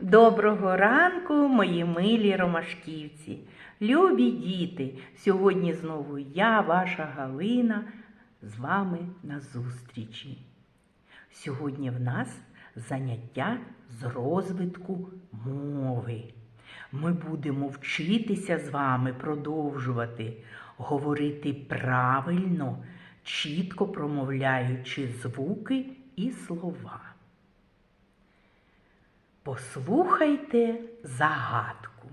Доброго ранку, мої милі ромашківці. Любі діти, сьогодні знову я, ваша Галина, з вами на зустрічі. Сьогодні в нас заняття з розвитку мови. Ми будемо вчитися з вами продовжувати говорити правильно, чітко промовляючи звуки і слова. Послухайте загадку.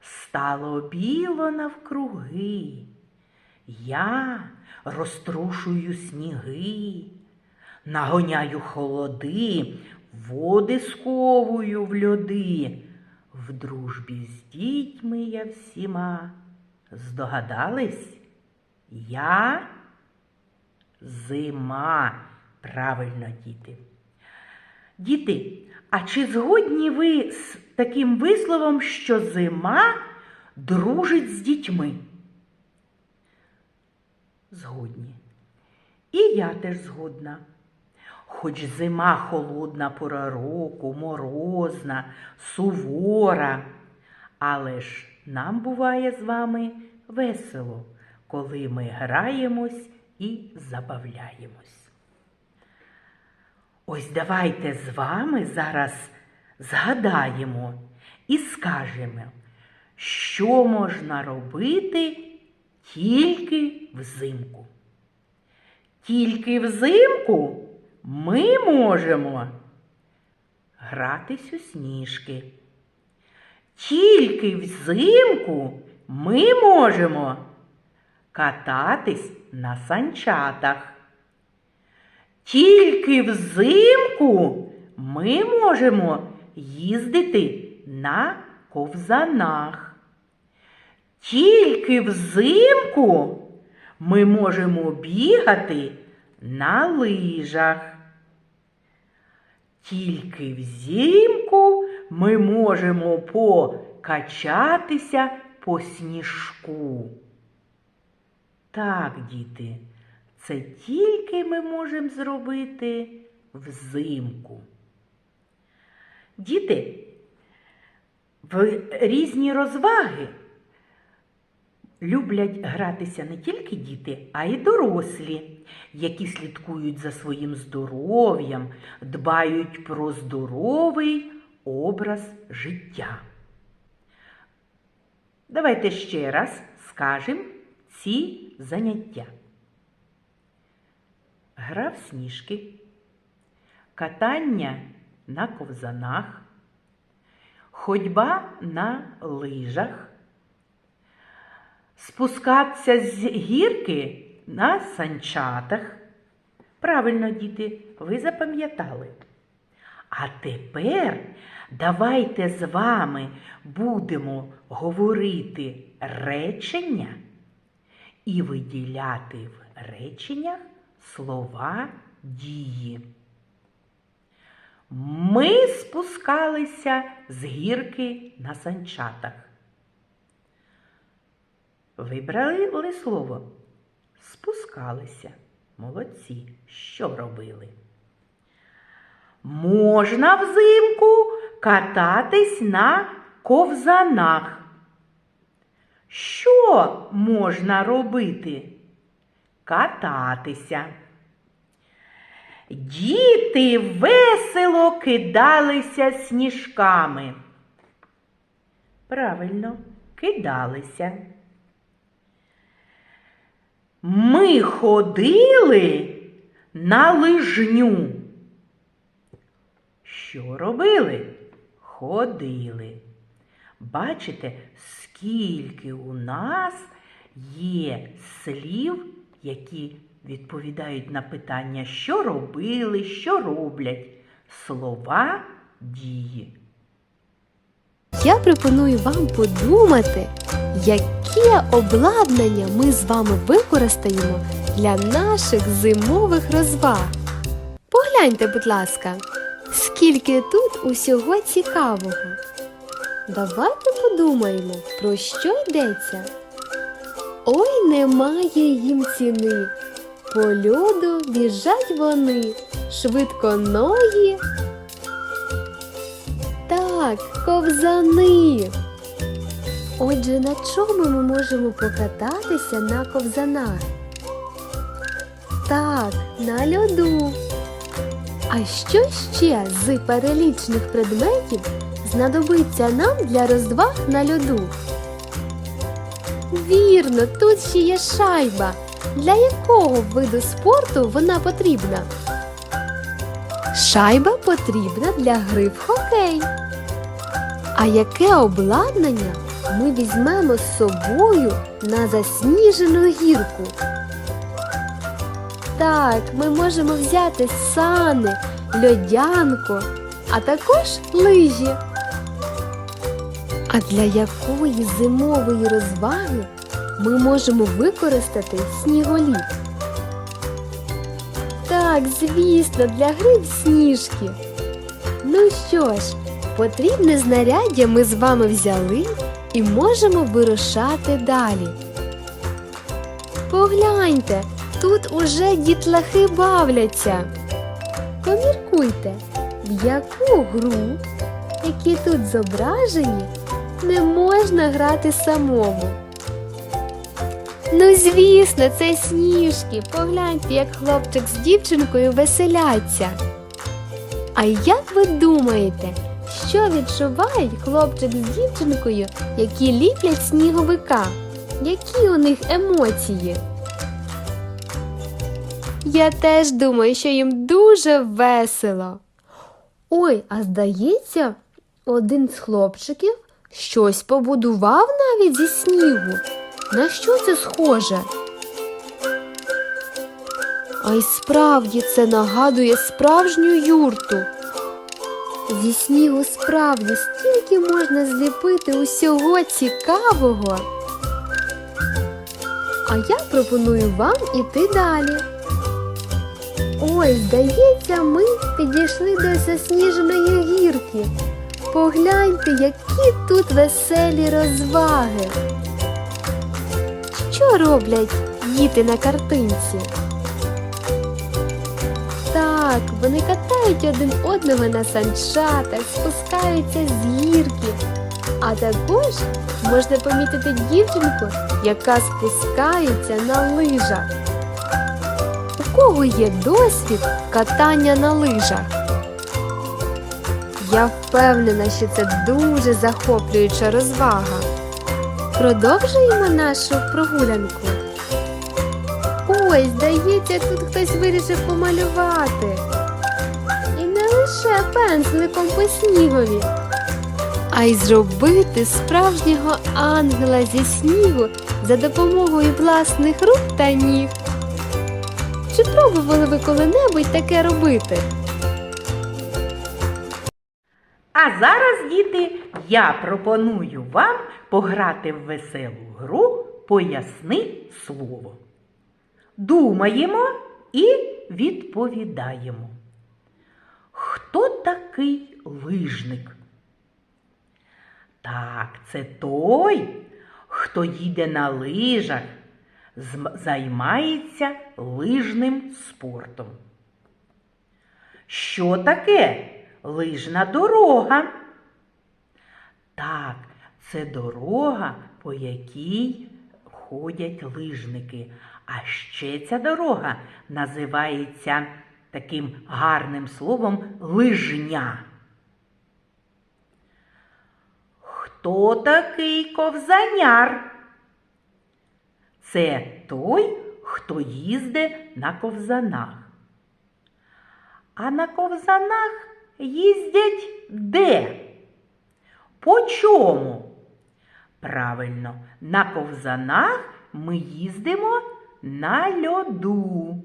Стало біло навкруги, я розтрушую сніги, нагоняю холоди, води сковую в льоди. В дружбі з дітьми я всіма. Здогадались? Я зима. Правильно, діти. Діти, а чи згодні ви з таким висловом, що зима дружить з дітьми? Згодні. І я теж згодна. Хоч зима холодна пора року, морозна, сувора, але ж нам буває з вами весело, коли ми граємось і забавляємось. Ось давайте з вами зараз згадаємо і скажемо, що можна робити тільки взимку. Тільки взимку ми можемо гратись у сніжки. Тільки взимку ми можемо кататись на санчатах. Тільки взимку ми можемо їздити на ковзанах. Тільки взимку ми можемо бігати на лижах. Тільки взимку ми можемо покачатися по сніжку. Так, діти, це тільки ми можемо зробити взимку. Діти, в різні розваги люблять гратися не тільки діти, а й дорослі, які слідкують за своїм здоров'ям, дбають про здоровий образ життя. Давайте ще раз скажемо ці заняття. Гра в сніжки, катання на ковзанах, ходьба на лижах, спускатися з гірки на санчатах. Правильно, діти, ви запам'ятали. А тепер давайте з вами будемо говорити речення і виділяти в реченнях слова дії. Ми спускалися з гірки на санчатах. Вибрали слово? Спускалися. Молодці. Що робили? Можна взимку кататись на ковзанах. Що можна робити? Кататися. Діти весело кидалися сніжками. Правильно, кидалися. Ми ходили на лижню. Що робили? Ходили. Бачите, скільки у нас є слів, які відповідають на питання, що робили, що роблять. Слова дії. Я пропоную вам подумати, яке обладнання ми з вами використаємо для наших зимових розваг. Погляньте, будь ласка, скільки тут усього цікавого. Давайте подумаємо, про що йдеться. Ой, немає їм ціни. По льоду біжать вони, швидко ноги. Так, ковзани. Отже, на чому ми можемо покататися на ковзанах? Так, на льоду. А що ще з перелічених предметів знадобиться нам для розваг на льоду? Вірно, тут ще є шайба. Для якого виду спорту вона потрібна? Шайба потрібна для гри в хокей. А яке обладнання ми візьмемо з собою на засніжену гірку? Так, ми можемо взяти сани, льодянку, а також лижі. А для якої зимової розваги ми можемо використати сніголіт? Так, звісно, для гри в сніжки. Ну що ж, потрібне знаряддя ми з вами взяли і можемо вирушати далі. Погляньте, тут уже дітлахи бавляться. Поміркуйте, в яку гру, які тут зображені, не можна грати самому. Ну, звісно, це сніжки. Погляньте, як хлопчик з дівчинкою веселяться. А як ви думаєте, що відчувають хлопчик з дівчинкою, які ліплять сніговика? Які у них емоції? Я теж думаю, що їм дуже весело. Ой, а здається, один з хлопчиків щось побудував навіть зі снігу. На що це схоже? А й справді це нагадує справжню юрту. Зі снігу справді стільки можна зліпити усього цікавого. А я пропоную вам іти далі. Ой, здається, ми підійшли до засніженої гірки. Погляньте, які тут веселі розваги. Що роблять діти на картинці? Так, вони катають один одного на санчатах, спускаються з гірки. А також можна помітити дівчинку, яка спускається на лижах. У кого є досвід катання на лижах? Я впевнена, що це дуже захоплююча розвага. Продовжуємо нашу прогулянку. Ой, здається, тут хтось вирішив помалювати. І не лише пензликом по снігові, а й зробити справжнього ангела зі снігу за допомогою власних рук та ніг. Чи пробували ви коли-небудь таке робити? А зараз, діти, я пропоную вам пограти в веселу гру Поясни слово. Думаємо і відповідаємо. Хто такий лижник? Так, це той, хто їде на лижах, займається лижним спортом. Що таке лижна дорога? Так, це дорога, по якій ходять лижники. А ще ця дорога називається таким гарним словом лижня. Хто такий ковзаняр? Це той, хто їздить на ковзанах. А на ковзанах їздять де? По чому? Правильно, на ковзанах ми їздимо на льоду.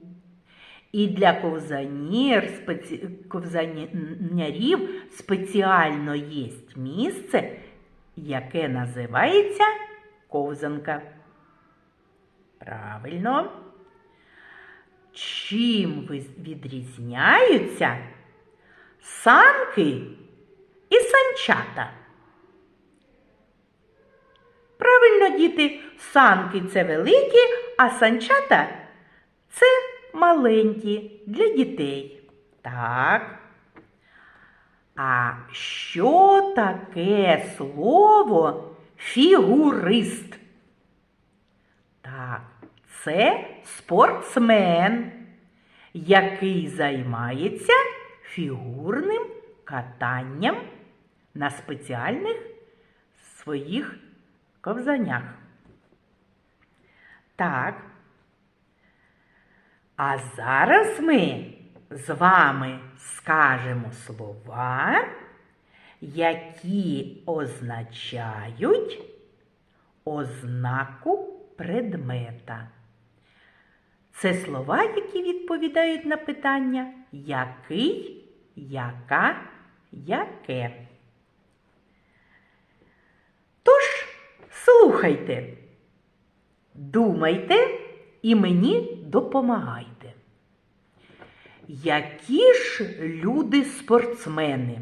І для ковзанір, спеці... ковзанярів спеціально є місце, яке називається ковзанка. Правильно. Чим відрізняються санки і санчата? Правильно, діти, санки це великі, а санчата це маленькі для дітей. Так. А що таке слово фігурист? Так, це спортсмен, який займається фігурним катанням на спеціальних своїх ковзанях. Так. А зараз ми з вами скажемо слова, які означають ознаку предмета. Це слова, які відповідають на питання який, яка, яке. Тож, слухайте, думайте і мені допомагайте. Які ж люди спортсмени?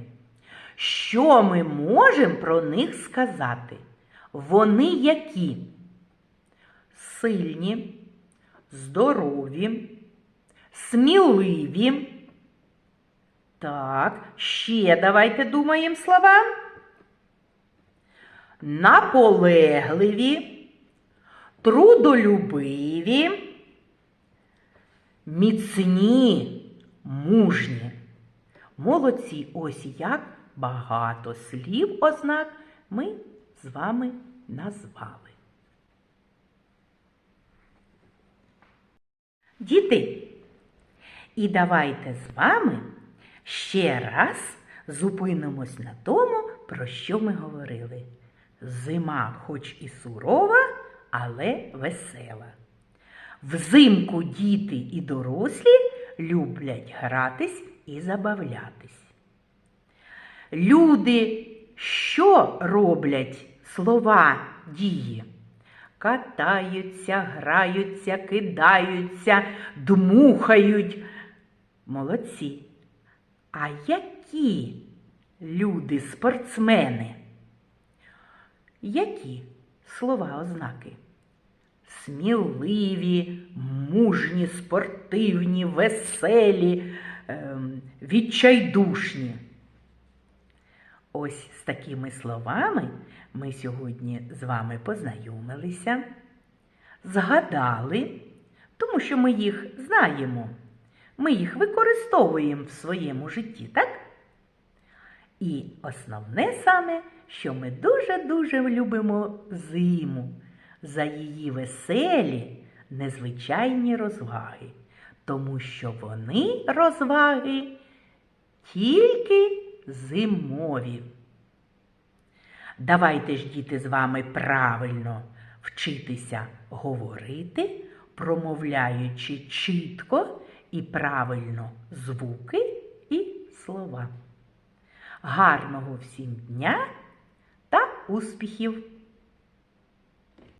Що ми можемо про них сказати? Вони які? Сильні, здорові, сміливі. Так, ще давайте думаємо слова. Наполегливі, трудолюбиві, міцні, мужні. Молодці, ось як багато слів ознак ми з вами назвали. Діти, і давайте з вами ще раз зупинимось на тому, про що ми говорили. Зима, хоч і сурова, але весела. Взимку діти і дорослі люблять гратись і забавлятись. Люди що роблять слова дії? Катаються, граються, кидаються, дмухають. Молодці. А які люди спортсмени? Які слова ознаки? Сміливі, мужні, спортивні, веселі, ем, відчайдушні. Ось з такими словами ми сьогодні з вами познайомилися, згадали, тому що ми їх знаємо, ми їх використовуємо в своєму житті, так? І основне саме, що ми дуже-дуже любимо зиму за її веселі, незвичайні розваги, тому що вони розваги тільки зимові. Давайте ж, діти, з вами правильно вчитися говорити, промовляючи чітко і правильно звуки і слова. Гарного всім дня та успіхів!